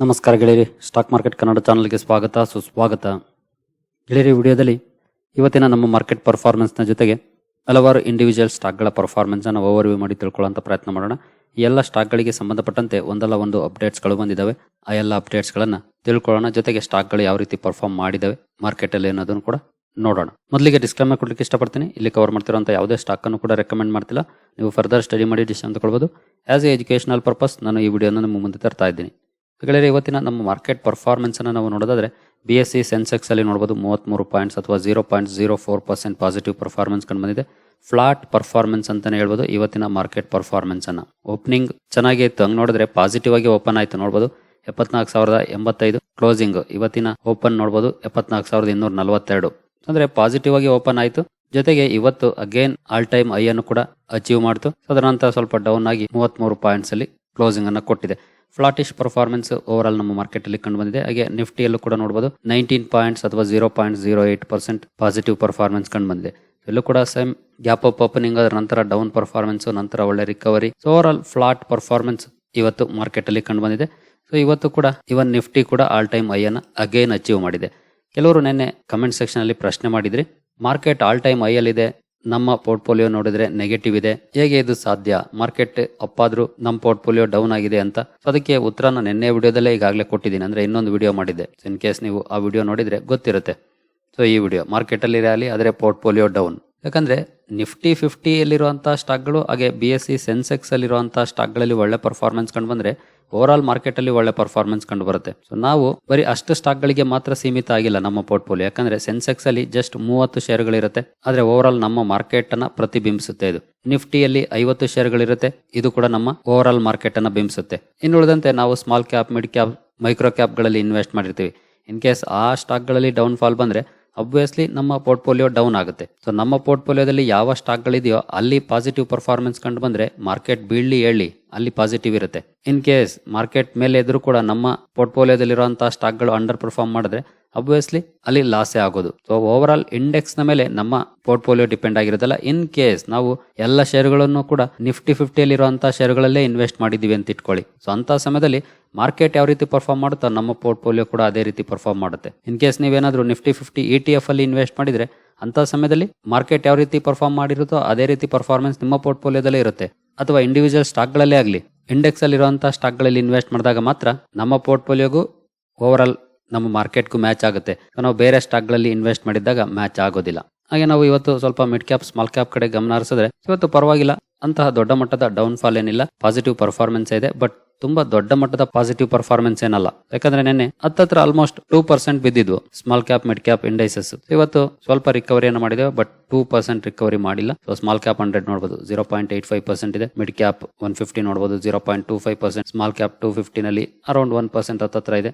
ನಮಸ್ಕಾರ ಗೆಳೆಯರಿ, stock market Kannada ಚಾನಲ್ಗೆ ಸ್ವಾಗತ, ಸುಸ್ವಾಗತ. ಗೆಳೆಯರಿ ವಿಡಿಯೋದಲ್ಲಿ ಇವತ್ತಿನ ನಮ್ಮ ಮಾರ್ಕೆಟ್ ಪರ್ಫಾರ್ಮೆನ್ಸ್ನ ಜೊತೆಗೆ ಹಲವಾರು ಇಂಡಿವಿಜುವಲ್ ಸ್ಟಾಕ್ಗಳ ಪರ್ಫಾರ್ಮೆನ್ಸನ್ನು ಓವರ್ವ್ಯೂ ಮಾಡಿ ತಿಳ್ಕೊಳ್ಳೋಂಥ ಪ್ರಯತ್ನ ಮಾಡೋಣ. ಎಲ್ಲ ಸ್ಟಾಕ್ಗಳಿಗೆ ಸಂಬಂಧಪಟ್ಟಂತೆ ಒಂದಲ್ಲ ಒಂದು ಅಪ್ಡೇಟ್ಸ್ಗಳು ಬಂದಿದ್ದಾವೆ ಆ ಎಲ್ಲ ಅಪ್ಡೇಟ್ಸ್ಗಳನ್ನು ತಿಳ್ಕೊಳ್ಳೋಣ. ಜೊತೆಗೆ ಸ್ಟಾಕ್ಗಳು ಯಾವ ರೀತಿ ಪರ್ಫಾರ್ಮ್ ಮಾಡಿದ್ದಾವೆ ಮಾರ್ಕೆಟಲ್ಲಿ ಅನ್ನೋದನ್ನು ಕೂಡ ನೋಡೋಣ. ಮೊದಲಿಗೆ ಡಿಸ್ಕ್ಲೈಮರ್ ಕೊಡಲಿಕ್ಕೆ ಇಷ್ಟಪಡ್ತೀನಿ. ಇಲ್ಲಿ ಕವರ್ ಮಾಡ್ತಿರೋಂಥ ಯಾವುದೇ ಸ್ಟಾಕ್ ಅನ್ನು ಕೂಡ ರೆಕಮೆಂಡ್ ಮಾಡ್ತಿಲ್ಲ. ನೀವು ಫರ್ದರ್ ಸ್ಟಡಿ ಮಾಡಿ ಡಿಸಿಷನ್ ತಗೊಳ್ಬೋದು. ಆಸ್ ಎ ಎಜುಕೇಷನಲ್ ಪರ್ಪಸ್ ನಾನು ಈ ವಿಡಿಯೋನ ನಿಮ್ಮ ಮುಂದೆ ತರ್ತಾ ಇದ್ದೀನಿ. ಗೆಳೆಯರೆ, ಇವತ್ತಿನ ನಮ್ಮ ಮಾರ್ಕೆಟ್ ಪರ್ಫಾರ್ಮೆನ್ಸ್ ಅನ್ನು ನಾವು ನೋಡೋದಾದ್ರೆ ಬಿ ಎಸ್ ಸಿ ಸೆನ್ಸೆಕ್ಸ್ ಅಲ್ಲಿ ನೋಡಬಹುದು ಮೂವತ್ಮೂರು ಪಾಯಿಂಟ್ಸ್ ಅಥವಾ zero point zero four percent positive performance ಕಂಡು ಬಂದಿದೆ. ಫ್ಲಾಟ್ ಪರ್ಫಾರ್ಮೆನ್ಸ್ ಅಂತಲೇ ಹೇಳ್ಬೋದು ಇವತ್ತಿನ ಮಾರ್ಕೆಟ್ ಪರ್ಫಾರ್ಮೆನ್ಸ್ ಅನ್ನು. ಓಪನಿಂಗ್ ಚೆನ್ನಾಗಿ ಇತ್ತು. ಹಂಗೆ ನೋಡಿದ್ರೆ ಪಾಸಿಟಿವ್ ಆಗಿ ಓಪನ್ ಆಯಿತು. ನೋಡಬಹುದು ಎಪ್ಪತ್ನಾಲ್ಕು ಸಾವಿರದ ಎಂಬತ್ತೈದು ಕ್ಲೋಸಿಂಗ್ ಇವತ್ತಿನ ಓಪನ್ ನೋಡ್ಬೋದು ಎಪ್ಪತ್ನಾಲ್ಕು ಸಾವಿರದ ಇನ್ನೂರ ನಲವತ್ತೆರಡು. ಅಂದ್ರೆ ಪಾಸಿಟಿವ್ ಆಗಿ ಓಪನ್ ಆಯಿತು. ಜೊತೆಗೆ ಇವತ್ತು ಅಗೇನ್ ಆಲ್ ಟೈಮ್ ಐ ಅನ್ನು ಕೂಡ ಅಚೀವ್ ಮಾಡ್ತು. ಅದರ ನಂತರ ಸ್ವಲ್ಪ ಡೌನ್ ಆಗಿ ಮೂವತ್ಮೂರು ಪಾಯಿಂಟ್ಸ್ ಅಲ್ಲಿ ಕ್ಲೋಸಿಂಗ್ ಅನ್ನು ಕೊಟ್ಟಿದೆ. ಫ್ಲಾಟಿಶ್ ಪರ್ಫಾರ್ಮೆನ್ಸ್ ಓವರ್ ಆಲ್ ನಮ್ಮ ಮಾರ್ಕೆಟ್ ಅಲ್ಲಿ ಕಂಡು ಬಂದಿದೆ ಹಾಗೆ ನಿಫ್ಟಿಯಲ್ಲೂ ಕೂಡ ನೋಡಬಹುದು ನೈನ್ಟೀನ್ ಪಾಯಿಂಟ್ಸ್ ಅಥವಾ zero point zero eight percent positive performance ಕಂಡು ಬಂದಿದೆ ಎಲ್ಲೂ ಕೂಡ ಸೇಮ್ ಗ್ಯಾಪ್ ಅಪ್ ಓಪನಿಂಗ್ ಅದರ ನಂತರ ಡೌನ್ ಪರ್ಫಾರ್ಮೆನ್ಸ್ ನಂತರ ಒಳ್ಳೆ recovery so over all flat performance ಇವತ್ತು ಮಾರ್ಕೆಟ್ ಅಲ್ಲಿ ಕಂಡು ಬಂದಿದೆ ಸೊ ಇವತ್ತು ಕೂಡ ಇವನ್ ನಿಫ್ಟಿ ಕೂಡ ಆಲ್ ಟೈಮ್ ಐ ಅನ್ನ ಅಗೇನ್ ಅಚೀವ್ ಮಾಡಿದೆ. ಕೆಲವರು ನಿನ್ನೆ ಕಮೆಂಟ್ ಸೆಕ್ಷನ್ ಅಲ್ಲಿ ಪ್ರಶ್ನೆ ಮಾಡಿದ್ರಿ. ಮಾರ್ಕೆಟ್ ಆಲ್ ಟೈಮ್ ಐ ಇದೆ ನಮ್ಮ ಪೋರ್ಟ್ಫೋಲಿಯೋ ನೋಡಿದ್ರೆ ನೆಗೆಟಿವ್ ಇದೆ. ಹೇಗೆ ಇದು ಸಾಧ್ಯ? ಮಾರ್ಕೆಟ್ ಅಪ್ಪಾದ್ರೂ ನಮ್ಮ ಪೋರ್ಟ್ಫೋಲಿಯೋ ಡೌನ್ ಆಗಿದೆ ಅಂತ ಅದಕ್ಕೆ ಅದಕ್ಕೆ ನಾನು ನಿನ್ನೆ ವಿಡಿಯೋದಲ್ಲೇ ಈಗಾಗಲೇ ಕೊಟ್ಟಿದ್ದೀನಿ. ಅಂದ್ರೆ ಇನ್ನೊಂದು ವಿಡಿಯೋ ಮಾಡಿದ್ದೆ. ಇನ್ ಕೇಸ್ ನೀವು ಆ ವಿಡಿಯೋ ನೋಡಿದ್ರೆ ಗೊತ್ತಿರುತ್ತೆ. ಸೊ ಈ ವಿಡಿಯೋ ಮಾರ್ಕೆಟ್ ಅಲ್ಲಿ ರ್ಯಾಲಿ ಆದರೆ ಪೋರ್ಟ್ಫೋಲಿಯೋ ಡೌನ್ ಯಾಕಂದ್ರೆ ನಿಫ್ಟಿ ಫಿಫ್ಟಿಯಲ್ಲಿರುವಂಥ ಸ್ಟಾಕ್ಗಳು ಹಾಗೆ ಬಿ ಎಸ್ ಸಿ ಸೆನ್ಸೆಕ್ಸ್ ಅಲ್ಲಿರುವಂತಹ ಸ್ಟಾಕ್ಗಳಲ್ಲಿ ಒಳ್ಳೆ ಪರ್ಫಾರ್ಮೆನ್ಸ್ ಕಂಡು ಬಂದ್ರೆ ಓವರ್ ಆಲ್ ಮಾರ್ಕೆಟ್ ಅಲ್ಲಿ ಒಳ್ಳೆ ಪರ್ಫಾರ್ಮೆನ್ಸ್ ಕಂಡು ಬರುತ್ತೆ. ಸೊ ನಾವು ಬರೀ ಅಷ್ಟು ಸ್ಟಾಕ್ಗಳಿಗೆ ಮಾತ್ರ ಸೀಮಿತ ಆಗಿಲ್ಲ ನಮ್ಮ ಪೋರ್ಟ್ಫೋಲಿಯೋ ಯಾಕಂದ್ರೆ ಸೆನ್ಸೆಕ್ಸ್ ಅಲ್ಲಿ ಜಸ್ಟ್ ಮೂವತ್ತು ಶೇರ್ಗಳಿರುತ್ತೆ ಆದ್ರೆ ಓವರ್ ಆಲ್ ನಮ್ಮ ಮಾರ್ಕೆಟ್ ಅನ್ನ ಪ್ರತಿಬಿಂಬಿಸುತ್ತೆ ಇದು. ನಿಫ್ಟಿಯಲ್ಲಿ ಐವತ್ತು ಶೇರ್ಗಳಿರುತ್ತೆ ಇದು ಕೂಡ ನಮ್ಮ ಓವರ್ ಆಲ್ ಮಾರ್ಕೆಟ್ ಅನ್ನ ಬಿಂಬಿಸುತ್ತೆ. ಇನ್ನು ಉಳಿದಂತೆ ನಾವು small cap mid cap micro ಕ್ಯಾಪ್ಗಳಲ್ಲಿ invest ಮಾಡಿರ್ತೀವಿ. ಇನ್ ಕೇಸ್ ಆ ಸ್ಟಾಕ್ಗಳಲ್ಲಿ ಡೌನ್ ಫಾಲ್ ಬಂದ್ರೆ ಅಬ್ವಿಯಸ್ಲಿ ನಮ್ಮ ಪೋರ್ಟ್ಫೋಲಿಯೋ ಡೌನ್ ಆಗುತ್ತೆ. ಸೊ ನಮ್ಮ ಪೋರ್ಟ್ಫೋಲಿಯೋದಲ್ಲಿ ಯಾವ ಸ್ಟಾಕ್ಗಳಿದೆಯೋ ಅಲ್ಲಿ ಪಾಸಿಟಿವ್ ಪರ್ಫಾರ್ಮೆನ್ಸ್ ಕಂಡು ಬಂದ್ರೆ ಮಾರ್ಕೆಟ್ ಬೀಳಲಿ ಹೇಳಿ ಅಲ್ಲಿ ಪಾಸಿಟಿವ್ ಇರುತ್ತೆ. ಇನ್ ಕೇಸ್ ಮಾರ್ಕೆಟ್ ಮೇಲೆ ಎದುರು ಕೂಡ ನಮ್ಮ ಪೋರ್ಟ್ಫೋಲಿಯೋದಲ್ಲಿರುವಂತಹ ಸ್ಟಾಕ್ಗಳು ಅಂಡರ್ ಪರ್ಫಾರ್ಮ್ ಮಾಡಿದ್ರೆ ಅಬ್ವಿಯಸ್ಲಿ ಅಲ್ಲಿ ಲಾಸೇ ಆಗೋದು. ಸೊ ಓವರ್ ಆಲ್ ಇಂಡೆಕ್ಸ್ ಮೇಲೆ ನಮ್ಮ ಪೋರ್ಟ್ಫೋಲಿಯೋ ಡಿಪೆಂಡ್ ಆಗಿರೋದಲ್ಲ. ಇನ್ ಕೇಸ್ ನಾವು ಎಲ್ಲ ಶೇರ್ಗಳನ್ನು ಕೂಡ ನಿಫ್ಟಿ ಫಿಫ್ಟಿಯಲ್ಲಿರುವಂತಹ ಶೇರ್ಗಳಲ್ಲೇ ಇನ್ವೆಸ್ಟ್ ಮಾಡಿದ್ದೀವಿ ಅಂತ ಇಟ್ಕೊಳ್ಳಿ. ಸೊ ಅಂತ ಸಮಯದಲ್ಲಿ ಮಾರ್ಕೆಟ್ ಯಾವ ರೀತಿ ಪರ್ಫಾರ್ಮ್ ಮಾಡುತ್ತೋ ನಮ್ಮ ಪೋರ್ಟ್ಫೋಲಿಯೋ ಕೂಡ ಅದೇ ರೀತಿ ಪರ್ಫಾರ್ಮ್ ಮಾಡುತ್ತೆ. ಇನ್ ಕೇಸ್ ನೀವೇನಾದ್ರೂ Nifty fifty E T F ಅಲ್ಲಿ ಇನ್ವೆಸ್ಟ್ ಮಾಡಿದ್ರೆ ಅಂತ ಸಮಯದಲ್ಲಿ ಮಾರ್ಕೆಟ್ ಯಾವ ರೀತಿ ಪರ್ಫಾರ್ಮ್ ಮಾಡಿರುತ್ತೋ ಅದೇ ರೀತಿ ಪರ್ಫಾರ್ಮೆನ್ಸ್ ನಿಮ್ಮ ಪೋರ್ಟ್ಫೋಲಿಯೋದಲ್ಲೇ ಇರುತ್ತೆ. ಅಥವಾ ಇಂಡಿವಿಜುವಲ್ ಸ್ಟಾಕ್ಗಳಲ್ಲೇ ಆಗಲಿ. ಇಂಡೆಕ್ಸ್ ಅಲ್ಲಿರುವಂತಹ ಸ್ಟಾಕ್ಗಳಲ್ಲಿ ಇನ್ವೆಸ್ಟ್ ಮಾಡಿದಾಗ ಮಾತ್ರ ನಮ್ಮ ಪೋರ್ಟ್ಫೋಲಿಯೋಗೂ ಓವರ್ ಆಲ್ ನಮ್ಮ ಮಾರ್ಕೆಟ್ಗೂ ಮ್ಯಾಚ್ ಆಗುತ್ತೆ. ನಾವು ಬೇರೆ ಸ್ಟಾಕ್ಗಳಲ್ಲಿ ಇನ್ವೆಸ್ಟ್ ಮಾಡಿದಾಗ ಮ್ಯಾಚ್ ಆಗೋದಿಲ್ಲ. ಹಾಗೆ ನಾವು ಇವತ್ತು ಸ್ವಲ್ಪ ಮಿಡ್ ಕ್ಯಾಪ್, ಸ್ಮಾಲ್ ಕ್ಯಾಪ್ ಕಡೆ ಗಮನ ಹರಿಸಿದ್ರೆ ಇವತ್ತು ಪರವಾಗಿಲ್ಲ. ಅಂತಹ ದೊಡ್ಡ ಮಟ್ಟದ ಡೌನ್ ಫಾಲ್ ಏನಿಲ್ಲ. ಪಾಸಿಟಿವ್ ಪರ್ಫಾರ್ಮೆನ್ಸ್ ಇದೆ. ಬಟ್ ತುಂಬಾ ದೊಡ್ಡ ಮಟ್ಟದ ಪಾಸಿಟಿವ್ ಪರ್ಫಾರ್ಮೆನ್ಸ್ ಏನಲ್ಲ. ಯಾಕಂದ್ರೆ ನೆನ್ನೆ ಹತ್ತತ್ರ almost two percent ಬಿದ್ದಿದ್ವು. Small cap mid cap indices ಇವತ್ತು ಸ್ವಲ್ಪ ರಿಕವರಿಯನ್ನು ಮಾಡಿದೆ ಬಟ್ ಟೂ ಪರ್ಸೆಂಟ್ ರಿಕವರಿ ಮಾಡಿಲ್ಲ. ಸೊ ಸ್ಮಾಲ್ ಕ್ಯಾಪ್ ಹಂಡ್ರೆಡ್ ನೋಡಬಹುದು zero point eight five percent ಇದೆ. ಮಿಡ್ ಕ್ಯಾಪ್ ಒನ್ ಫಿಫ್ಟಿ ನೋಡಬಹುದು zero point two five percent small cap two ಫಿಫ್ಟಿನಲ್ಲಿ around one percent ಹತ್ತತ್ರ ಇದೆ.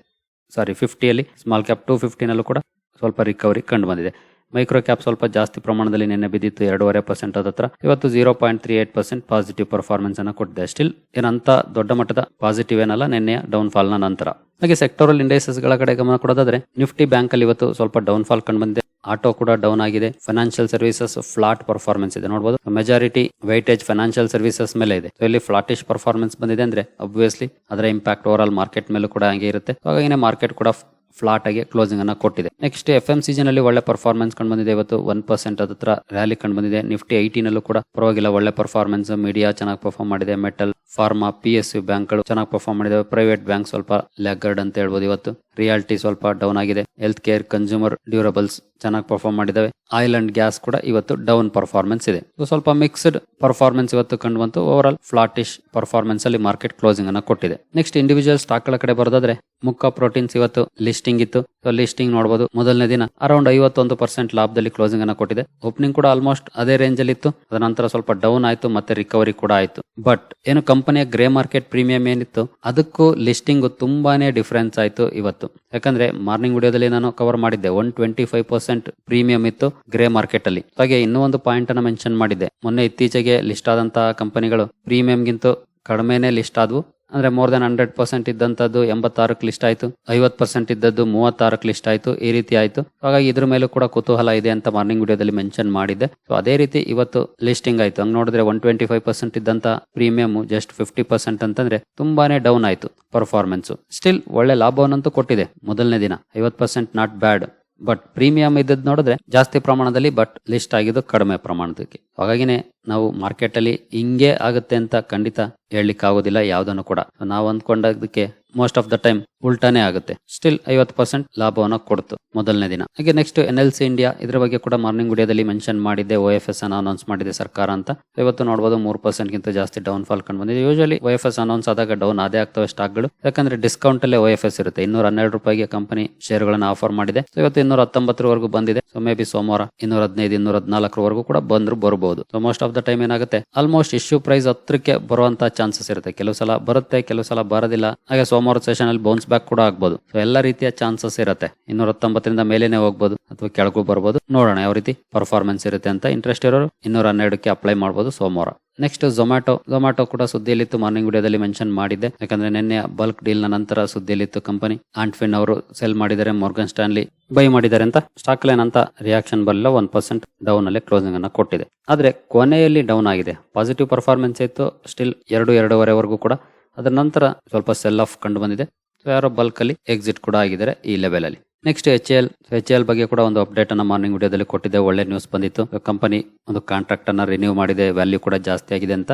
ಸಾರಿ ಫಿಫ್ಟಿಯಲ್ಲಿ ಸ್ಮಾಲ್ ಕ್ಯಾಪ್ ಟು ಫಿಫ್ಟಿನಲ್ಲೂ ಕೂಡ ಸ್ವಲ್ಪ recovery ಕಂಡು ಬಂದಿದೆ ಮೈಕ್ರೋ ಕ್ಯಾಪ್ ಸ್ವಲ್ಪ ಜಾಸ್ತಿ ಪ್ರಮಾಣದಲ್ಲಿ ನಿನ್ನೆ ಬಿದ್ದಿತ್ತು, ಎರಡೂವರೆ ಪರ್ಸೆಂಟ್ ಹತ್ರ. ಇವತ್ತು zero point three eight percent positive performance ಅನ್ನ ಕೊಟ್ಟಿದೆ. ಸ್ಟಿಲ್ ಏನಂತ ದೊಡ್ಡ ಮಟ್ಟದ ಪಾಸಿಟಿವ್ ಏನಲ್ಲ, ನಿನ್ನೆಯ ಡೌನ್ ಫಾಲ್ನ ನಂತರ. ಹಾಗೆ ಸೆಕ್ಟೋರಲ್ ಇಂಡೈಸಸ್ಗಳ ಕಡೆ ಗಮನ ಕೊಡೋದಾದ್ರೆ ನಿಫ್ಟಿ ಬ್ಯಾಂಕ್ ಅಲ್ಲಿ ಇವತ್ತು ಸ್ವಲ್ಪ ಡೌನ್ ಫಾಲ್ ಕಂಡು ಬಂದಿದೆ ಆಟೋ ಕೂಡ ಡೌನ್ ಆಗಿದೆ. ಫೈನಾನ್ಷಿಯಲ್ ಸರ್ವಿಸಸ್ ಫ್ಲಾಟ್ ಪರ್ಫಾರ್ಮೆನ್ಸ್ ಇದೆ. ನೋಡಬಹುದು ಮೆಜಾರಿಟಿ ವೈಟೇಜ್ ಫೈನಾನ್ಷಿಯಲ್ ಸರ್ವಿಸಸ್ ಮೇಲೆ ಇದೆ. ಇಲ್ಲಿ ಫ್ಲಾಟಿಶ್ ಪರ್ಫಾರ್ಮೆನ್ಸ್ ಬಂದಿದೆ ಅಂದ್ರೆ ಅಬ್ವಿಯಸ್ಲಿ ಅದರ ಇಂಪ್ಯಾಕ್ಟ್ ಓವರ್ ಆಲ್ ಮಾರ್ಕೆಟ್ ಮೇಲೂ ಕೂಡ ಹಂಗೆ ಇರುತ್ತೆ. ಹಾಗಾಗಿ ಮಾರ್ಕೆಟ್ ಕೂಡ ಫ್ಲಾಟ್ ಆಗಿ ಕ್ಲೋಸಿಂಗ್ ಅನ್ನ ಕೊಟ್ಟಿದೆ. ನೆಕ್ಸ್ಟ್ ಎಫ್ ಎಂ ಸೀಸನ್ ಅಲ್ಲಿ ಒಳ್ಳೆ ಪರ್ಫಾರ್ಮೆನ್ಸ್ ಕಂಡು ಬಂದಿದೆ. ಇವತ್ತು ಒನ್ ಪರ್ಸೆಂಟ್ ಹತ್ರ ರ್ಯಾಲಿ ಕಂಡು ಬಂದಿದೆ. ನಿಫ್ಟಿ ಐಟಿನಲ್ಲೂ ಕೂಡ ಪರವಾಗಿಲ್ಲ, ಒಳ್ಳೆ ಪರ್ಫಾರ್ಮೆನ್ಸ್ ಮೀಡಿಯಾ ಚೆನ್ನಾಗಿ ಪರ್ಫಾರ್ಮ್ ಮಾಡಿದೆ. Metal pharma P S U ಬ್ಯಾಂಕ್ಗಳು ಚೆನ್ನಾಗಿ ಪರ್ಫಾರ್ಮ್ ಮಾಡಿದೆ. ಪ್ರೈವೇಟ್ ಬ್ಯಾಂಕ್ ಸ್ವಲ್ಪ ಲ್ಯಾಗರ್ಡ್ ಅಂತ ಹೇಳ್ಬೋದು ಇವತ್ತು. ರಿಯಾಲಿಟಿ ಸ್ವಲ್ಪ ಡೌನ್ ಆಗಿದೆ. ಹೆಲ್ತ್ ಕೇರ್ ಕನ್ಸ್ಯೂಮರ್ ಡ್ಯೂರಬಲ್ಸ್ ಚೆನ್ನಾಗಿ ಪರ್ಫಾರ್ಮ್ ಮಾಡಿದಾವೆ. ಆಯಿಲ್ ಅಂಡ್ ಗ್ಯಾಸ್ ಕೂಡ ಇವತ್ತು ಡೌನ್ ಪರ್ಫಾರ್ಮೆನ್ಸ್ ಇದೆ. ಸ್ವಲ್ಪ ಮಿಕ್ಸ್ಡ್ ಪರ್ಫಾರ್ಮೆನ್ಸ್ ಇವತ್ತು ಕಂಡು ಬಂತು ಓವರ್ ಆಲ್ ಫ್ಲಾಟಿಶ್ ಪರ್ಫಾರ್ಮೆನ್ಸ್ ಅಲ್ಲಿ ಮಾರ್ಕೆಟ್ ಕ್ಲೋಸಿಂಗ್ ಅನ್ನ ಕೊಟ್ಟಿದೆ. ನೆಕ್ಸ್ಟ್ ಇಂಡಿವಿಜುವಲ್ ಸ್ಟಾಕ್ಗಳ ಕಡೆ ಬರೋದಾದ್ರೆ ಮುಕ್ಕ ಪ್ರೋಟೀನ್ಸ್ ಇವತ್ತು ಲಿಸ್ಟಿಂಗ್ ಇತ್ತು. ಲಿಸ್ಟಿಂಗ್ ನೋಡಬಹುದು ಮೊದಲನೇ ದಿನ ಅರೌಂಡ್ ಐವತ್ತೊಂದು ಪರ್ಸೆಂಟ್ ಲಾಭದಲ್ಲಿ ಕ್ಲೋಸಿಂಗ್ ಅನ್ನ ಕೊಟ್ಟಿದೆ. ಓಪನಿಂಗ್ ಕೂಡ ಆಲ್ಮೋಸ್ಟ್ ಅದೇ ರೇಂಜ್ ಅಲ್ಲಿ ಇತ್ತು. ಅದ ನಂತರ ಸ್ವಲ್ಪ ಡೌನ್ ಆಯ್ತು, ಮತ್ತೆ ರಿಕವರಿ ಕೂಡ ಆಯ್ತು. ಬಟ್ ಏನು ಕಂಪನಿಯ ಗ್ರೇ ಮಾರ್ಕೆಟ್ ಪ್ರೀಮಿಯಂ ಏನಿತ್ತು, ಅದಕ್ಕೂ ಲಿಸ್ಟಿಂಗ್ ತುಂಬಾನೇ ಡಿಫರೆನ್ಸ್ ಆಯ್ತು ಇವತ್ತು. ಯಾಕಂದ್ರೆ ಮಾರ್ನಿಂಗ್ ವಿಡಿಯೋದಲ್ಲಿ ನಾನು ಕವರ್ ಮಾಡಿದ್ದೆ. One twenty five percent premium ಇತ್ತು ಗ್ರೇ ಮಾರ್ಕೆಟ್ ಅಲ್ಲಿ. ಹಾಗೆ ಇನ್ನೂ ಒಂದು ಪಾಯಿಂಟ್ ಅನ್ನ ಮೆನ್ಷನ್ ಮಾಡಿದ್ದೆ. ಮೊನ್ನೆ ಇತ್ತೀಚೆಗೆ ಲಿಸ್ಟ್ ಆದಂತಹ ಕಂಪನಿಗಳು ಪ್ರೀಮಿಯಂಗಿಂತ ಕಡಿಮೆನೆ ಲಿಸ್ಟ್ ಆದವು. ಅಂದ್ರೆ ಮೋರ್ ದನ್ ಹಂಡ್ರೆಡ್ ಪರ್ಸೆಂಟ್ ಇದ್ದಂತದ್ದು ಎಂಬತ್ತಾರಕ್ಕೆ ಲಿಸ್ಟ್ ಆಯ್ತು. ಐವತ್ ಪರ್ಸೆಂಟ್ ಇದ್ದದ್ದು ಮೂವತ್ತಾರಕ್ಕೆ ಲಿಸ್ಟ್ ಆಯ್ತು. ಈ ರೀತಿ ಆಯ್ತು. ಹಾಗಾಗಿ ಇದ್ರ ಮೇಲೂ ಕೂಡ ಕುತೂಹಲ ಇದೆ ಅಂತ ಮಾರ್ನಿಂಗ್ ವಿಡಿಯೋದಲ್ಲಿ ಮೆನ್ಷನ್ ಮಾಡಿದ್ದೆ ಸೊ ಅದೇ ರೀತಿ ಇವತ್ತು ಲಿಸ್ಟಿಂಗ್ ಆಯ್ತು. ಹಂಗ್ ನೋಡಿದ್ರೆ ಒನ್ ಟ್ವೆಂಟಿ ಫೈವ್ ಪರ್ಸೆಂಟ್ ಇದ್ದಂತ ಪ್ರೀಮಿಯಂ ಜಸ್ಟ್ ಫಿಫ್ಟಿ ಪರ್ಸೆಂಟ್ ಅಂತಂದ್ರೆ ತುಂಬಾನೇ ಡೌನ್ ಆಯ್ತು ಪರ್ಫಾರ್ಮೆನ್ಸ್ ಸ್ಟಿಲ್ ಒಳ್ಳೆ ಲಾಭವನ್ನಂತೂ ಕೊಟ್ಟಿದೆ ಮೊದಲನೇ ದಿನ. ಐವತ್ percent not bad but premium ಇದ್ದದ್ದು ನೋಡಿದ್ರೆ ಜಾಸ್ತಿ ಪ್ರಮಾಣದಲ್ಲಿ ಬಟ್ ಲಿಸ್ಟ್ ಆಗಿದ್ದು ಕಡಿಮೆ ಪ್ರಮಾಣದಕ್ಕೆ. ಹಾಗಾಗಿನೇ ನಾವು ಮಾರ್ಕೆಟ್ ಅಲ್ಲಿ ಹಿಂಗೆ ಆಗುತ್ತೆ ಅಂತ ಖಂಡಿತ ಹೇಳಲಿಕ್ಕೆ ಆಗೋದಿಲ್ಲ ಯಾವುದನ್ನು ಕೂಡ. ನಾವು ಅಂದ್ಕೊಂಡದಕ್ಕೆ ಮೋಸ್ಟ್ ಆಫ್ ದ ಟೈಮ್ ಉಲ್ಟಾನೇ ಆಗುತ್ತೆ. ಸ್ಟಿಲ್ ಐವತ್ತು ಪರ್ಸೆಂಟ್ ಲಾಭವನ್ನು ಕೊಡ್ತು ಮೊದಲನೇ ದಿನ. ಹಾಗೆ next N L C India ಇದರ ಬಗ್ಗೆ ಕೂಡ ಮಾರ್ನಿಂಗ್ ವಿಡಿಯೋದಲ್ಲಿ ಮೆನ್ಷನ್ ಮಾಡಿದ್ದೆ ಓ ಎಫ್ ಎಸ್ ಅನ್ನು ಅನೌನ್ಸ್ ಮಾಡಿದೆ ಸರ್ಕಾರ ಅಂತ. ಇವತ್ತು ನೋಡಬಹುದು ಮೂರು ಪರ್ಸೆಂಟ್ ಗಿಂತ ಜಾಸ್ತಿ ಡೌನ್ ಫಾಲ್ ಕಂಡು ಬಂದಿದೆ. Usually O F S announce ಆದಾಗ ಡೌನ್ ಅದೇ ಆಗ್ತವೆ ಸ್ಟಾಕ್ಗಳು. ಯಾಕಂದ್ರೆ ಡಿಸ್ಕೌಂಟ್ ಅಲ್ಲೇ ಓ ಎಫ್ ಎಸ್ ಇರುತ್ತೆ. ಇನ್ನೂರ ಹನ್ನೆರಡು ರೂಪಾಯಿಗೆ ಕಂಪನಿ ಶೇರ್ಗಳನ್ನು ಆಫರ್ ಮಾಡಿದೆ. ಇವತ್ತು ಇನ್ನೂರ ಹತ್ತೊಂಬತ್ತರವರೆಗೂ ಬಂದಿದೆ. ಸೊ ಮೇ ಬಿ ಸೋಮವಾರ ಇನ್ನೂರ ಹದಿನೈದು ಇನ್ನೂರ ಹದಿನಾಲ್ಕರವರೆಗೂ ಕೂಡ ಬಂದ್ರು ಬರಬಹುದು ಸೊ ಮೋಸ್ಟ್ ಆಫ್ ಟೈಮ್ ಏನಾಗುತ್ತೆ? ಆಲ್ಮೋಸ್ಟ್ ಇಶ್ಯೂ ಪ್ರೈಸ್ ಹತ್ರಕ್ಕೆ ಬರುವಂತ ಚಾನ್ಸಸ್ ಇರುತ್ತೆ. ಕೆಲವು ಸಲ ಬರುತ್ತೆ, ಕೆಲವು ಸಲ ಬರೋದಿಲ್ಲ. ಹಾಗೆ ಸೋಮವಾರ ಸೆಷನ್ ಅಲ್ಲಿ ಬೌನ್ಸ್ ಬ್ಯಾಕ್ ಕೂಡ ಆಗ್ಬೋದು. ಸೊ ಎಲ್ಲ ರೀತಿಯ ಚಾನ್ಸಸ್ ಇರುತ್ತೆ. ಇನ್ನೂರ ಹತ್ತೊಂಬತ್ತರಿಂದ ಮೇಲೇನೆ ಹೋಗ್ಬೋದು ಅಥವಾ ಕೆಳಗೂ ಬರ್ಬೋದು. ನೋಡೋಣ ಯಾವ ರೀತಿ ಪರ್ಫಾರ್ಮೆನ್ಸ್ ಇರುತ್ತೆ ಅಂತ ಇಂಟ್ರೆಸ್ಟ್ ಇರೋರು ಇನ್ನೂರ ಹನ್ನೆರಡಕ್ಕೆ ಅಪ್ಲೈ ಮಾಡ್ಬೋದು ಸೋಮವಾರ. ನೆಕ್ಸ್ಟ್ ಝೊಮ್ಯಾಟೊ ಝೊಮ್ಯಾಟೊ ಕೂಡ ಸುದ್ದಿಯಲ್ಲಿತ್ತು ಮಾರ್ನಿಂಗ್ ವಿಡಿಯೋದಲ್ಲಿ ಮೆನ್ಷನ್ ಮಾಡಿದ್ದೆ. ಯಾಕಂದ್ರೆ ನಿನ್ನೆ ಬಲ್ಕ್ ಡೀಲ್ ನಂತರ ಸುದ್ದಿಯಲ್ಲಿತ್ತು ಕಂಪನಿ ಆಂಟ್ಫಿನ್ ಅವರು ಸೆಲ್ ಮಾಡಿದ್ದಾರೆ ಮಾರ್ಗನ್ ಸ್ಟಾನ್ಲಿ ಬೈ ಮಾಡಿದ್ದಾರೆ ಅಂತ. ಸ್ಟಾಕ್ ಲೈನ್ ಅಂತ ರಿಯಾಕ್ಷನ್ ಬರಲಿಲ್ಲ ಒನ್ ಪರ್ಸೆಂಟ್ ಡೌನ್ ಅಲ್ಲಿ ಕ್ಲೋಸಿಂಗ್ ಅನ್ನ ಕೊಟ್ಟಿದೆ. ಆದ್ರೆ ಕೊನೆಯಲ್ಲಿ ಡೌನ್ ಆಗಿದೆ. ಪಾಸಿಟಿವ್ ಪರ್ಫಾರ್ಮೆನ್ಸ್ ಇತ್ತು ಸ್ಟಿಲ್ ಎರಡು, ಎರಡೂವರೆವರೆಗೂ ಕೂಡ. ಅದರ ನಂತರ ಸ್ವಲ್ಪ ಸೆಲ್ ಆಫ್ ಕಂಡು ಬಂದಿದೆ. ಯಾರೋ ಬಲ್ಕ್ ಅಲ್ಲಿ ಎಕ್ಸಿಟ್ ಕೂಡ ಆಗಿದ್ದಾರೆ ಈ ಲೆವೆಲ್ ಅಲ್ಲಿ. Next H L H L ಬಗ್ಗೆ ಕೂಡ ಒಂದು ಅಪ್ಡೇಟ್ ಅನ್ನ ಮಾರ್ನಿಂಗ್ ವಿಡಿಯೋದಲ್ಲಿ ಕೊಟ್ಟಿದ್ದೆ. ಒಳ್ಳೆ ನ್ಯೂಸ್ ಬಂದಿತ್ತು. ಕಂಪನಿ ಒಂದು ಕಾಂಟ್ರಾಕ್ಟ್ ಅನ್ನ ರಿನ್ಯೂ ಮಾಡಿದೆ. ವ್ಯಾಲ್ಯೂ ಕೂಡ ಜಾಸ್ತಿ ಆಗಿದೆ ಅಂತ.